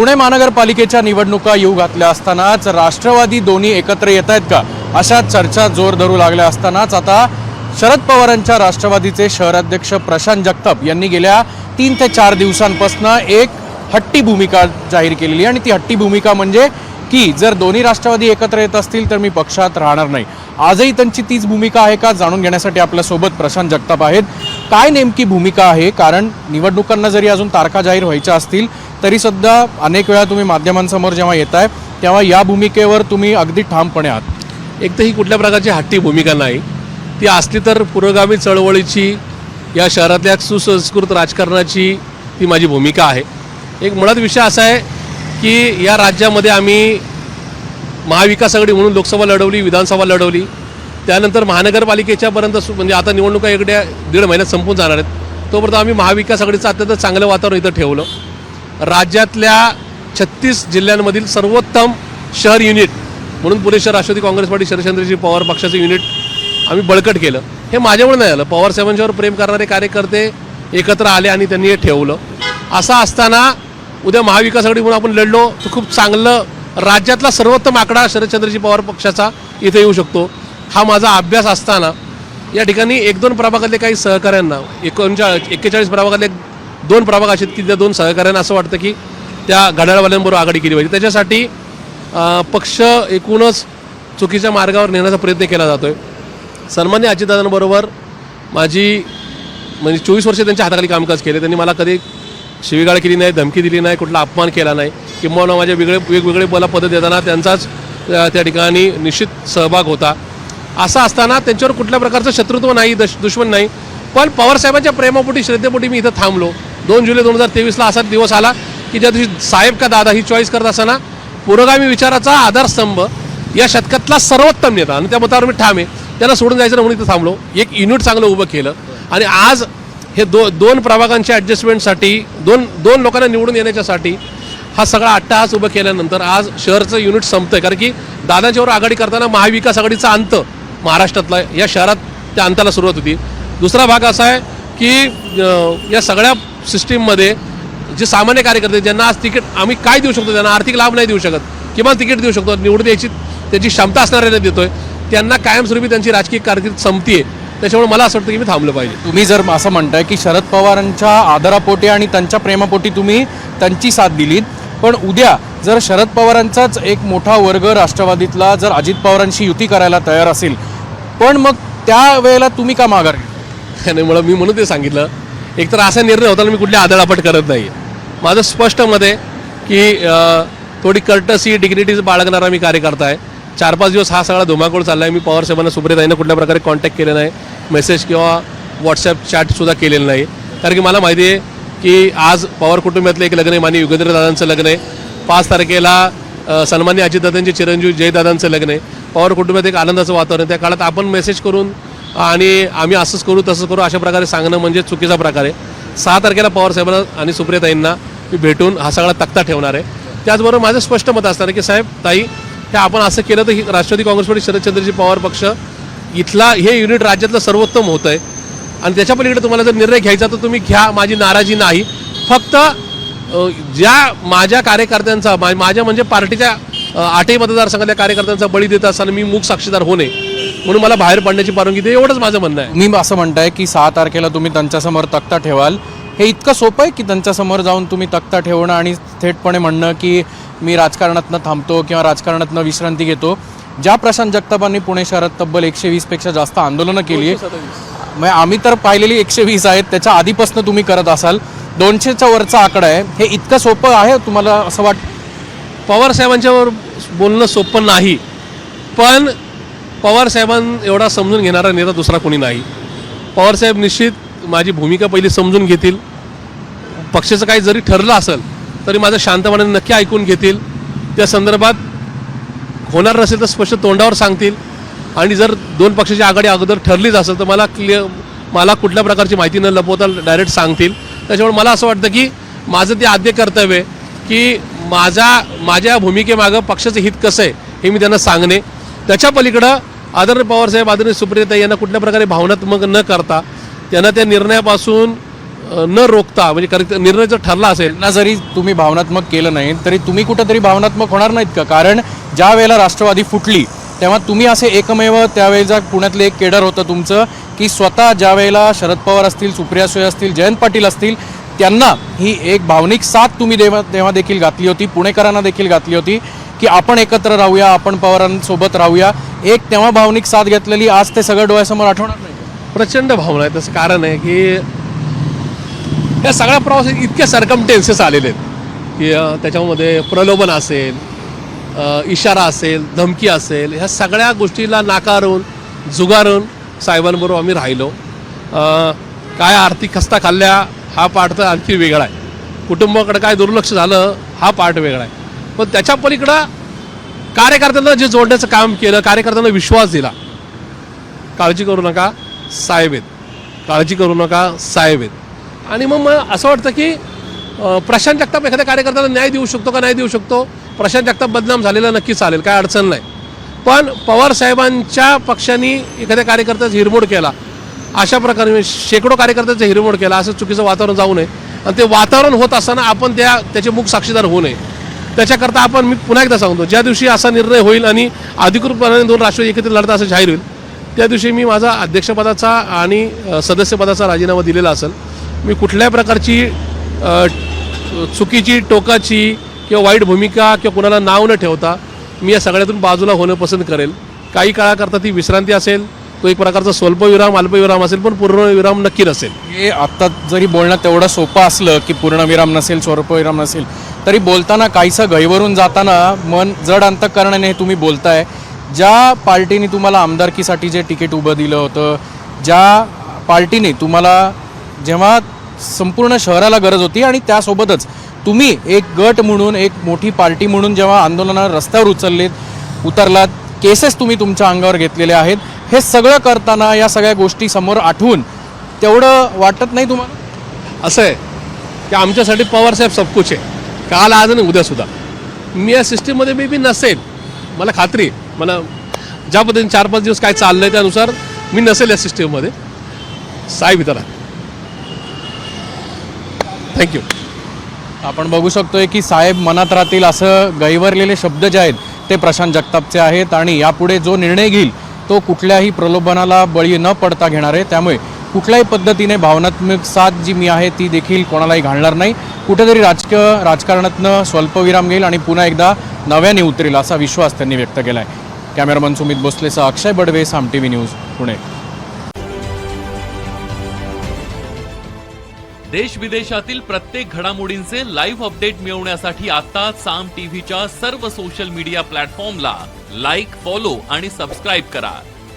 पुणे महानगरपालिकेच्या निवडणुका येऊ घातल्या असतानाच राष्ट्रवादी दोन्ही एकत्र येत आहेत का? अशा चर्चा जोर धरू लागल्या असतानाच आता शरद पवारांच्या राष्ट्रवादीचे शहराध्यक्ष प्रशांत जगताप यांनी गेल्या तीन ते चार दिवसांपासून एक हट्टी भूमिका जाहीर केलेली आणि ती हट्टी भूमिका म्हणजे की जर दोन्ही राष्ट्रवादी एकत्र येत असतील तर मी पक्षात राहणार नाही. आजही त्यांची तीच भूमिका आहे का जाणून घेण्यासाठी आपल्यासोबत प्रशांत जगताप आहेत. काय नेमकी भूमिका आहे? कारण निवडणुकांना जरी अजून तारखा जाहीर व्हायच्या असतील तरीसुद्धा अनेक वेळा तुम्ही माध्यमांसमोर जेव्हा येत आहे तेव्हा या भूमिकेवर तुम्ही अगदी ठामपणे आहात. एक तर ही कुठल्या प्रकारची हट्टी भूमिका नाही. ती असली तर पुरोगामी चळवळीची या शहरातल्या सुसंस्कृत राजकारणाची ती माझी भूमिका आहे. एक मुळात विषय असा आहे की या राज्यामध्ये आम्ही महाविकास आघाडी म्हणून लोकसभा लढवली विधानसभा लढवली. त्यानंतर महानगरपालिकेच्यापर्यंत म्हणजे आता निवडणुका इकडे दीड महिन्यात संपून जाणार आहेत. तोपर्यंत आम्ही महाविकास आघाडीचं अत्यंत चांगलं वातावरण इथं ठेवलं. राज्यातल्या छत्तीस जिल्ह्यांमधील सर्वोत्तम शहर युनिट म्हणून पुणे शहर राष्ट्रवादी काँग्रेस पार्टी शरदचंद्रजी पवार पक्षाचं युनिट आम्ही बळकट केलं. हे माझ्यामुळे नाही आलं पवार साहेबांच्यावर प्रेम करणारे कार्यकर्ते एकत्र आले आणि त्यांनी हे ठेवलं. असं असताना उद्या महाविकास आघाडी म्हणून आपण लढलो तर खूप चांगलं राज्यातला सर्वोत्तम आकडा शरदचंद्रजी पवार पक्षाचा इथे येऊ शकतो. हा माझा अभ्यास असताना या ठिकाणी एक दोन प्रभागातले काही सहकाऱ्यांना एकोणचा एक्केचाळीस प्रभागातले दोन प्रभाग असे आहेत की त्या दोन सहकाऱ्यांना असं वाटतं की त्या घड्याळवाल्यांबरोबर आघाडी केली पाहिजे. त्याच्यासाठी पक्ष एकूणच चुकीच्या मार्गावर नेण्याचा प्रयत्न केला जातो आहे सन्मान्य अजितदादांबरोबर माझी म्हणजे चोवीस वर्षे त्यांच्या हाताखाली कामकाज केले. त्यांनी मला कधी शिवीगाळ केली नाही धमकी दिली नाही कुठला अपमान केला नाही. किंवा माझ्या वेगळे वेगवेगळे मला पदं देताना त्यांचाच त्या ठिकाणी निश्चित सहभाग होता. असं असताना त्यांच्यावर कुठल्या प्रकारचं शत्रुत्व नाही दश दुश्मन नाही. पण पवारसाहेबांच्या प्रेमापोटी श्रद्धेपोटी मी इथं थांबलो. दोन जुलै दोन हजार तेवीसला असा दिवस आला की ज्या दिवशी साहेब का दादा ही चॉईस करत असताना पुरोगामी विचाराचा आधारस्तंभ या शतकातला सर्वोत्तम नेता आणि त्या मतावर मी ठाम आहे. त्याला सोडून जायचं म्हणून इथं थांबलो. एक युनिट चांगलं उभं केलं. आणि आज हे दो दोन प्रभागांच्या ॲडजस्टमेंटसाठी दोन दोन लोकांना निवडून येण्याच्यासाठी हा सगळा अट्टाहास उभं केल्यानंतर आज शहरचं युनिट संपतं आहे कारण की दादांच्यावर आघाडी करताना महाविकास आघाडीचा अंत महाराष्ट्रातला या शहरात त्या अंताला सुरुवात होती. दुसरा भाग असा आहे की या सगळ्या सिस्टीममध्ये जे सामान्य कार्यकर्ते ज्यांना आज तिकीट आम्ही काय देऊ शकतो त्यांना आर्थिक लाभ नाही देऊ शकत किमान तिकीट देऊ शकतो निवडून यायची त्याची क्षमता असणाऱ्यांना देतोय त्यांना कायमस्वरूपी त्यांची राजकीय कारकीर्द संपतीये त्याच्यामुळे मला असं वाटतं की मी थांबलं पाहिजे तुम्ही जर असं म्हणताय की शरद पवारांच्या आदरापोटी आणि त्यांच्या प्रेमापोटी तुम्ही त्यांची साथ दिलीत पण उद्या जर शरद पवारांचाच एक मोठा वर्ग राष्ट्रवादीतला जर अजित पवारांशी युती करायला तयार असेल पण मग त्या वेळेला तुम्ही का माघार? आणि मला मी म्हणून ते सांगितलं एकतर असा निर्णय होताना मी कुठली आदळापट करत नाही. माझं स्पष्ट मत आहे की थोडी कर्टसी डिग्निटीज बाळगणारा मी कार्यकर्ता आहे. चार पाच दिवस हा सगळा धुमाकूळ चालला आहे मी पवार साहेबांना सुप्रियताईंना कुठल्या प्रकारे कॉन्टॅक्ट केले नाही. मेसेज किंवा व्हॉट्सअप चॅटसुद्धा केलेलं नाही. कारण की मला माहिती आहे की आज पवार कुटुंबातलं एक लग्न आहे माननीय युगेंद्र दादांचं लग्न आहे. पाच तारखेला सन्मान्य अजितदादांचे चिरंजीव जयदादांचं लग्न आहे. पवार कुटुंबात एक आनंदाचं वातावरण आहे. त्या काळात आपण मेसेज करून आणि आम्ही असंच करू तसंच करू. अशा प्रकारे सांगणं म्हणजे चुकीचा प्रकार आहे. सहा तारखेला पवारसाहेबांना आणि सुप्रियताईंना मी भेटून हा सगळा तक्ता ठेवणार आहे. त्याचबरोबर माझं स्पष्ट मत असणार की साहेब ताई हे आपण असं केलं तर ही राष्ट्रवादी काँग्रेस पार्टी शरदचंद्रजी पवार पक्ष इथला हे युनिट राज्यातलं सर्वोत्तम होतं आहे आणि त्याच्या पलीकडे तुम्हाला जर निर्णय घ्यायचा तर तुम्ही घ्या माझी नाराजी नाही. फक्त ज्या माझ्या कार्यकर्त्यांचा माझ्या म्हणजे पार्टीच्या आठही मतदारसंघातल्या कार्यकर्त्यांचा बळी देत असताना मी मूक साक्षीदार होणे म्हणून मला बाहेर पडण्याची परवानगी दे एवढंच माझं म्हणणं आहे. तुम्ही असं म्हणताय की सहा तारखेला तुम्ही त्यांच्यासमोर तक्ता ठेवाल. हे इतकं सोपं आहे की त्यांच्यासमोर जाऊन तुम्ही तक्ता ठेवणं आणि थेटपणे म्हणणं की मी राजकारणातनं थांबतो किंवा राजकारणातनं विश्रांती घेतो. ज्या प्रशांत जगतापांनी पुणे शहरात तब्बल एकशे वीसपेक्षा जास्त आंदोलनं केली आहे म्हणजे आम्ही तर पाहिलेली एकशे वीस आहेत त्याच्या आधीपासून तुम्ही करत असाल. दोनशेच्या वरचा आकडा आहे. हे इतकं सोपं आहे तुम्हाला असं वाट पवार साहेबांच्यावर बोलणं सोपं नाही. पण पवार साहेबां एवढा समजून घेणारा नेता दुसरा कोणी नाही. पवारसाहेब निश्चित माझी भूमिका पहिली समजून घेतील. पक्षाचं काही जरी ठरलं असेल तरी माझं शांतपणाने नक्की ऐकून घेतील. त्या संदर्भात होणार नसेल तर स्पष्ट तोंडावर सांगतील. आणि जर दोन पक्षाची आघाडी अगोदर ठरलीच असेल तर मला क्लिअर मला कुठल्या प्रकारची माहिती न लपवता डायरेक्ट सांगतील. त्याच्यामुळे मला असं वाटतं की माझं ते आद्य कर्तव्य आहे की माझा माझ्या भूमिकेमागं पक्षाचं हित कसं आहे हे मी त्यांना सांगणे. त्याच्या पलीकडं आदरणीय पवारसाहेब आदरणीय सुप्रियता यांना कुठल्या प्रकारे भावनात्मक न करता त्यांना त्या निर्णयापासून न रोखता म्हणजे कारण निर्णय जर ठरला असेल ना जरी तुम्ही भावनात्मक केलं नाही तरी तुम्ही कुठंतरी भावनात्मक होणार नाहीत का? कारण ज्या वेळेला राष्ट्रवादी फुटली तेव्हा तुम्ही असे एकमेव त्यावेळेचा पुण्यातले एक केडर होतं तुमचं की स्वतः ज्या वेळेला शरद पवार असतील सुप्रिया सुळे असतील जयंत पाटील असतील त्यांना ही एक भावनिक साथ तुम्ही देवा तेव्हा देखील घातली होती पुणेकरांना देखील घातली होती. की आपण एकत्र राहूया आपण पवारांसोबत राहूया. एक तेव्हा भावनिक साथ घेतलेली आज ते सगळं डोळ्यासमोर आठवणार नाही. प्रचंड भावना आहे. तसं कारण आहे की या सगळ्या प्रवासात इतके सरकमटेन्सेस आलेले आहेत की त्याच्यामध्ये प्रलोभन असेल इशारा असेल धमकी असेल ह्या सगळ्या गोष्टीला नाकारून जुगारून साहेबांबरोबर आम्ही राहिलो. काय आर्थिक खस्ता खाल्ल्या हा पाठ तर आणखी वेगळा आहे. कुटुंबाकडे काय दुर्लक्ष झालं हा पार्ट वेगळा आहे. पण त्याच्या पलीकडं कार्यकर्त्यांना जे जोडण्याचं काम केलं कार्यकर्त्यांना विश्वास दिला. काळजी करू नका साहेब आहेत. काळजी करू नका साहेब आहेत. आणि मग मग असं वाटतं की प्रशांत जगताप एखाद्या कार्यकर्त्याला न्याय देऊ शकतो का नाही देऊ शकतो? प्रशांत जगताप बदनाम झालेला नक्की चालेल काय अडचण नाही. पण पवार साहेबांच्या पक्षांनी एखाद्या कार्यकर्त्याचा हिरमोड केला. अशा प्रकारे म्हणजे शेकडो कार्यकर्त्याचा हिरमोड केला. असं चुकीचं वातावरण जाऊ नये. आणि ते वातावरण होत असताना आपण त्या त्याचे मुख साक्षीदार होऊ नये. त्याच्याकरता आपण मी पुन्हा एकदा सांगतो ज्या दिवशी असा निर्णय होईल आणि अधिकृतपणाने दोन राष्ट्रवादी एकत्रित लढता असं जाहीर होईल त्या दिवशी मी माझा अध्यक्षपदाचा आणि सदस्यपदाचा राजीनामा दिलेला असेल. मी कुठल्याही प्रकारची चुकीची टोकाची किंवा वाईट भूमिका किंवा कुणाला नाव न ठेवता मी या सगळ्यातून बाजूला होणं पसंत करेल. काही काळाकरता ती विश्रांती असेल तो एक प्रकारचा स्वल्पविराम अल्पविराम असेल पण पूर्णविराम नक्की नसेल. हे आत्ता जरी बोलणं तेवढं सोपं असलं की पूर्णविराम नसेल स्वरूपविराम नसेल तरी बोलताना काहीसं गैवरून जाताना मन जड अंतकरणाने हे तुम्ही बोलताय. ज्या पार्टीने तुम्हाला आमदारकीसाठी जे तिकीट उभं दिलं होतं ज्या पार्टीने तुम्हाला जेव्हा संपूर्ण शहराला गरज होती आणि त्यासोबतच तुम्ही एक गट म्हणून एक मोठी पार्टी म्हणून जेव्हा आंदोलनावर रस्त्यावर उचललेत उतरलात केसेस तुम्ही तुमच्या अंगावर घेतलेले आहेत. हे सगळं करताना या सगळ्या गोष्टी समोर आठवून तेवढं वाटत नाही तुम्हाला? असं आहे की आमच्यासाठी पवारसाहेब सबकुच आहे. काल आज आणि उद्यासुद्धा मी या सिस्टीममध्ये मी बी नसेल. मला खात्री मला ज्या पद्धतीने चार पाच दिवस काय चाललं आहे त्यानुसार मी नसेल या सिस्टीममध्ये साहेब इतर थँक्यू आपण बघू शकतोय की साहेब मनात राहतील असं गैवरलेले शब्द जे आहेत ते प्रशांत जगतापचे आहेत आणि यापुढे जो निर्णय घेईल तो कुठल्याही प्रलोभनाला बळी न पडता घेणार आहे. त्यामुळे कुठल्याही पद्धतीने भावनात्मक साथ जी मी आहे ती देखील कोणालाही घालणार नाही. कुठेतरी राजकीय राजकारणातनं स्वल्पविराम घेईल आणि पुन्हा एकदा नव्याने उतरेल असा विश्वास त्यांनी व्यक्त केला आहे cameraman Sumit भोसलेचा Akshay Badve Saam T V news Pune. देश विदेशातील प्रत्येक घडामोडींचे लाईव्ह अपडेट मिळवण्यासाठी आता साम टीव्हीच्या सर्व सोशल मीडिया प्लॅटफॉर्मला लाईक फॉलो आणि सबस्क्राईब करा.